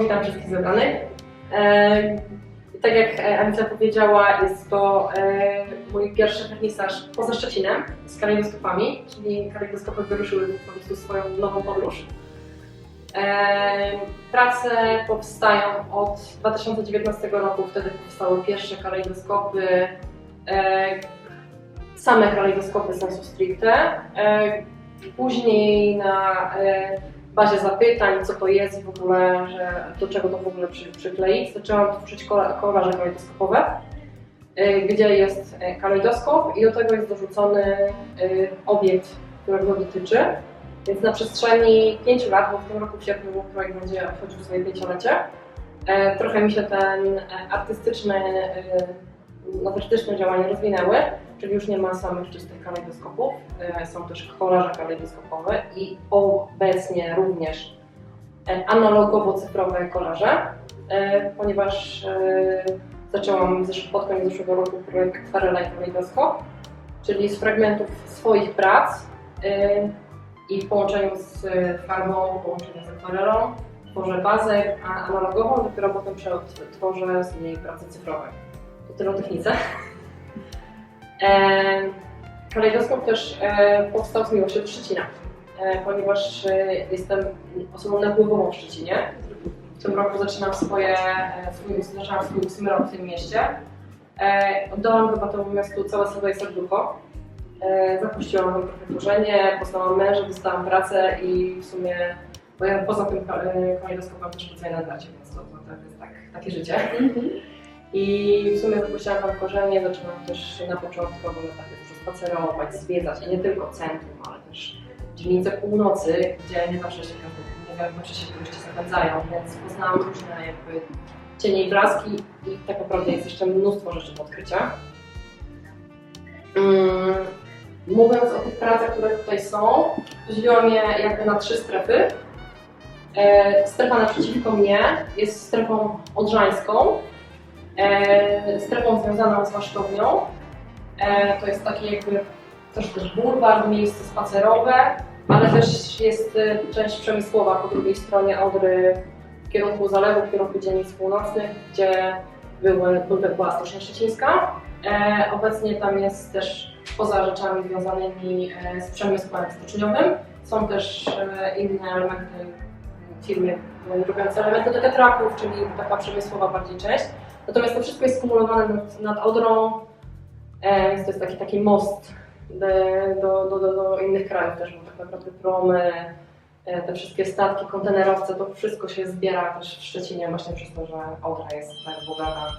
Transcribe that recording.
witam wszystkich zebranych. E, tak jak e, Anicja powiedziała, jest to e, mój pierwszy wernisaż poza Szczecinem z kalejdoskopami, czyli kalejdoskopy wyruszyły po prostu swoją nową podróż. E, prace powstają od 2019 roku, wtedy powstały pierwsze kalejdoskopy, e, same kalejdoskopy sensu stricte. E, później na e, bazie zapytań, co to jest w ogóle, że do czego to w ogóle przy, przykleić, zaczęłam tworzyć kola- kolaże kalejdoskopowe, y, gdzie jest y, kalejdoskop i do tego jest dorzucony y, obiekt, którego dotyczy. Więc na przestrzeni 5 lat, bo w tym roku w sierpniu projekt będzie obchodził swoje pięciolecie, trochę mi się ten artystyczny, e, no, artystyczne działania rozwinęły, czyli już nie ma samych czystych kalejdoskopów, e, są też kolaże kalejdoskopowe i obecnie również e, analogowo-cyfrowe kolaże, e, ponieważ zaczęłam pod koniec zeszłego roku projekt i Kalejdoskop, czyli z fragmentów swoich prac i w połączeniu z farbą, w połączeniu z akwarelą tworzę bazę analogową, dopiero potem tworzę z niej prace cyfrowe. To tyle o technice. E, Kalejdoskop też e, powstał z miłości do Szczecina, e, ponieważ e, jestem osobą napływową w Szczecinie. W tym roku zaczynam swoje, e, swój, zaczynam swój ósmy rok w tym mieście. E, oddałam chyba temu miastu całe swoje serducho. E, zapuściłam tam trochę korzenie, poznałam męża, dostałam pracę i w sumie, bo ja poza tym e, kalejdoskopem też pracuję na dacie, więc to, to, to jest tak, takie życie. I w sumie wypuściłam tam korzenie, zaczynam też na początkowym etapie dużo spacerować, zwiedzać i nie tylko centrum, ale też dzielnice północy, gdzie nie zawsze się nie zawsze się turyści zapędzają, więc poznałam różne jakby cienie i blaski i tak naprawdę jest jeszcze mnóstwo rzeczy do odkrycia. Mm, Mówiąc o tych pracach, które tutaj są, podzieliłam je jakby na trzy strefy. E, strefa naprzeciwko mnie jest strefą odrzańską, strefą związaną z masztownią. E, to jest taki jakby też bulwar, miejsce spacerowe, ale też jest e, część przemysłowa po drugiej stronie Odry w kierunku zalewu, w kierunku dzielnic północnych, gdzie była Stocznia Szczecińska. E, obecnie tam jest też poza rzeczami związanymi e, z przemysłem stoczniowym. Są też e, inne elementy firmy e, robiące elementy do tetraków, czyli taka przemysłowa bardziej część. Natomiast to wszystko jest skumulowane nad, nad Odrą, e, więc to jest taki, taki most de- do, do, do, do innych krajów też, bo tak naprawdę promy, e, te wszystkie statki, kontenerowce, to wszystko się zbiera też w Szczecinie właśnie przez to, że Odra jest tak bogata